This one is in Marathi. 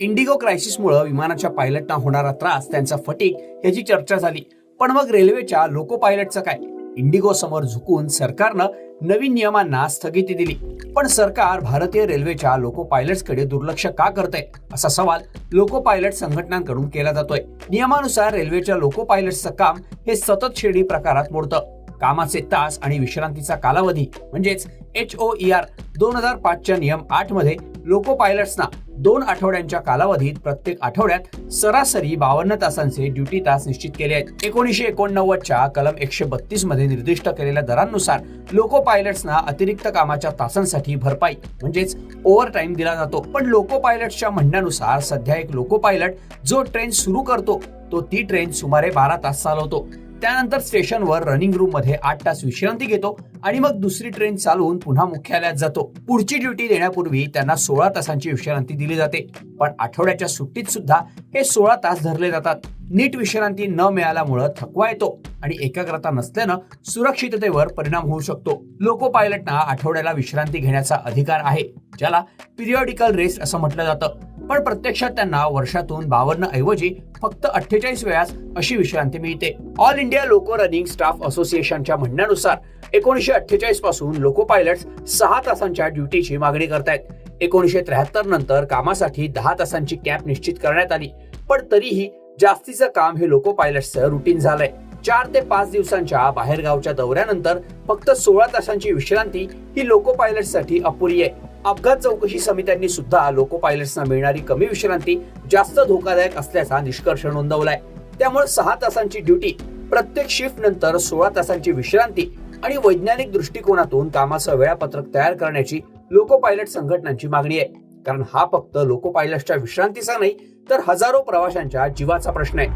इंडिगो क्रायसिसमुळे विमानाच्या पायलटना होणारा त्रास त्यांचा फटीक याची चर्चा झाली. पण मग रेल्वेच्या लोको पायलटचं काय? इंडिगो समोर झुकून सरकारनं नवीन नियमांना स्थगिती दिली. पण सरकार भारतीय रेल्वेच्या लोको पायलट्सकडे दुर्लक्ष का करतंय? असा सवाल लोको पायलट संघटनांकडून केला जातोय. नियमानुसार रेल्वेच्या लोको पायलट्सचं काम हे सतत शेडी प्रकारात मोडतं. कामाचे तास आणि विश्रांतीचा कालावधी म्हणजेच एच ओ ई आर दोन हजार पाचच्या नियम आठमध्ये लोको पायलट्सना दोन आठवड्यांच्या कालावधीत प्रत्येक आठवड्यात सरासरी बावन्न तासांचे ड्युटी तास निश्चित केले आहेत. एकोणीशे एकोणनव्वदच्या कलम एकशे बत्तीसमध्ये निर्दिष्ट केलेल्या दरांनुसार लोको पायलट्सना अतिरिक्त कामाच्या तासांसाठी भरपाई म्हणजेच ओव्हर टाइम दिला जातो. पण लोको पायलट्सच्या म्हणण्यानुसार सध्या एक लोको पायलट जो ट्रेन सुरू करतो तो ती ट्रेन सुमारे बारा तास चालवतो. त्यानंतर स्टेशनवर रनिंग रूममध्ये आठ तास विश्रांती घेतो आणि मग दुसरी ट्रेन चालवून पुन्हा मुख्यालयात जातो. पुढची ड्युटी देण्यापूर्वी त्यांना सोळा तासांची विश्रांती दिली जाते. पण आठवड्याच्या सुट्टीत सुद्धा हे सोळा तास धरले जातात. नीट विश्रांती न मिळाल्यामुळं थकवा येतो आणि एकाग्रता नसल्यानं सुरक्षिततेवर परिणाम होऊ शकतो. लोको पायलटना आठवड्याला विश्रांती घेण्याचा अधिकार आहे ज्याला पिरियॉडिकल रेस्ट असं म्हटलं जातं. पण प्रत्यक्षात त्यांना वर्षातून बावन्न ऐवजी फक्त अठ्ठेचाळीस वेळास अशी विश्रांती मिळते. All India loco running staff असोसिएशनच्या म्हणण्यानुसार एकोणीशे अठ्ठेचाळीसपासून लोको पायलट्स सहा तासांच्या ड्युटीची मागणी करतायत. एकोणीशे त्र्याहत्तर नंतर कामासाठी दहा तासांची कॅप निश्चित करण्यात आली. पण तरीही जास्तीचं काम हे लोको पायलट्सचं रुटीन झालंय. चार ते पाच दिवसांच्या बाहेरगावच्या दौऱ्यानंतर फक्त सोळा तासांची विश्रांती ही लोको पायलट्ससाठी अपुरी आहे. अपघात चौकशी समित्यांनी सुद्धा लोको पायलट्सना मिळणारी कमी विश्रांती जास्त धोकादायक असल्याचा निष्कर्ष नोंदवलाय. त्यामुळे सहा तासांची ड्युटी प्रत्येक शिफ्ट नंतर सोळा तासांची विश्रांती आणि वैज्ञानिक दृष्टिकोनातून कामाचं वेळापत्रक तयार करण्याची लोको पायलट संघटनांची मागणी आहे. कारण हा फक्त लोको पायलटच्या विश्रांतीचा नाही तर हजारो प्रवाशांच्या जीवाचा प्रश्न आहे.